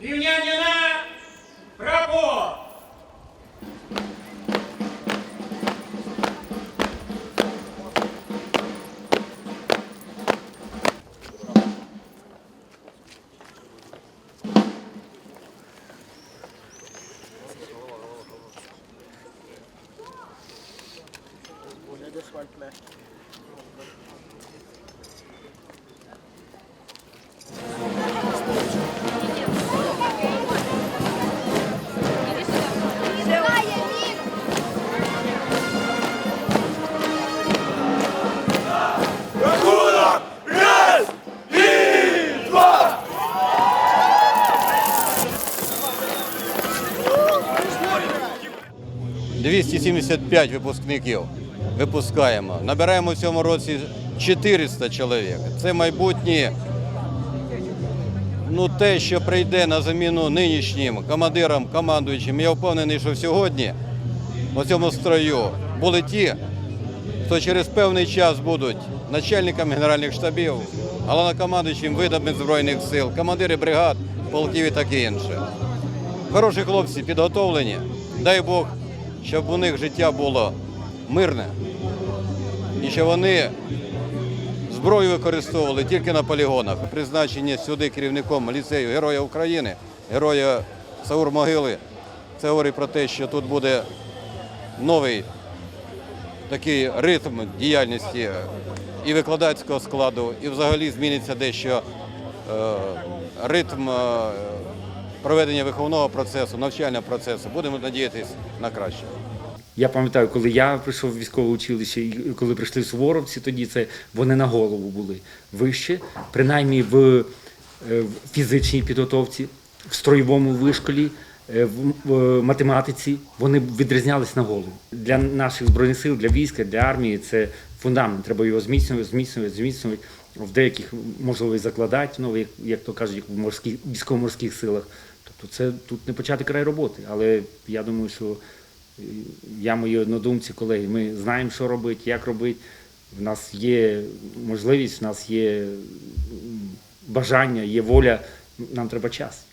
Рівняння на право. Asfalt. 275 випускників випускаємо. Набираємо в цьому році 400 чоловік. Це майбутнє, ну те, що прийде на заміну нинішнім командирам, командуючим. Я впевнений, що сьогодні у цьому строю були ті, хто через певний час будуть начальниками генеральних штабів, головнокомандуючим видами Збройних сил, командири бригад, полків і таке інше. Хороші хлопці підготовлені. Дай Бог, щоб у них життя було мирне і щоб вони зброю використовували тільки на полігонах. Призначення сюди керівником ліцею Героя України, героя Саур Могили. Це говорить про те, що тут буде новий такий ритм діяльності і викладацького складу, і взагалі зміниться дещо е, ритм е, проведення виховного процесу, навчального процесу. Будемо надіятися на краще. Я пам'ятаю, коли я прийшов в військове училище, і коли прийшли суворовці, тоді це вони на голову були вище, принаймні в, е, фізичній підготовці, в строєвому вишколі, в, в математиці вони відрізнялись на голову. Для наших збройних сил, для війська, для армії це фундамент. Треба його зміцнювати, зміцнювати, зміцнювати. В деяких можливо і закладати, ну, як, як то кажуть, в морських військово-морських силах. Тобто це тут не почати край роботи. Але я думаю, що я, мої однодумці, колеги, ми знаємо, що робити, як робити. В нас є можливість, в нас є бажання, є воля. Нам треба час.